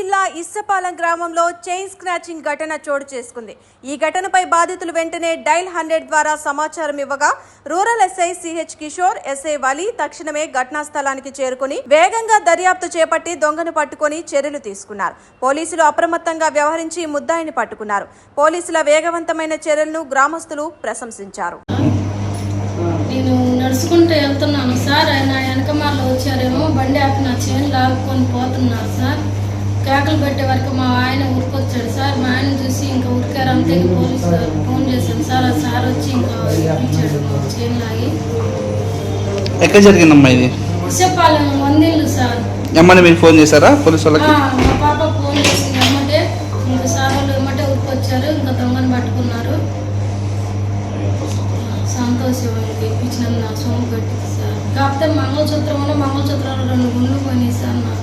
జిల్లా ఇస్సపాలెం గ్రామంలో chain scratching ఘటన చోటు చేసుకుంది. ఈ ఘటనపై బాధితులు వెంటనే డైల్ హండ్రెడ్ ద్వారా సమాచారం ఇవ్వగా rural SI CH Kishore SI Vali తక్షణమే ఘటనా స్థలానికి చేరుకుని వేగంగా దర్యాప్తు చేపట్టి దొంగను పట్టుకొని చర్యలు తీసుకున్నారు. పోలీసులు అప్రమత్తంగా వ్యవహరించి ముద్దాయిని పట్టుకున్నారు. పోలీసుల వేగవంతమైన చర్యలను గ్రామస్తులు ప్రశంసించారు. నేను నడుచుకుంటూ వెళ్తున్నాను సార్. ఆయన వెనకమాల వచ్చారేమో బండి ఆపి నా చేను లాక్కొని పోతున్నారు సార్. కేకలు పెట్టే వరకు మా ఆయన ఊరికొచ్చాడు. సార్ మా ఆయన చూసి ఇంకా ఊరికారు అంతే పోలీసు గారు ఫోన్ చేశాను సార్ ఆ సార్ వచ్చి ఇంకా ఇప్పించాడు చేయం లాగి. ఎక్కడ జరిగిందమ్మా ఇది? విశాఖపాలెం వందేళ్ళు సార్. ఏమన్నా మీరు ఫోన్ చేశారా పోలీసు వాళ్ళకి? మా పాప ఫోన్ చేసింది. ఏమంటే ఇంకా సార్ వాళ్ళు ఏమంటే ఊరికొచ్చారు ఇంకా దొంగను పట్టుకున్నారు. సంతోషం ఇవ్వండి ఇప్పించిన సొమ్ము కట్టింది సార్. కాకపోతే మంగళసూత్రం మంగళసూత్రాలు రెండు గుండ్లు పోయినాయి సార్ నాకు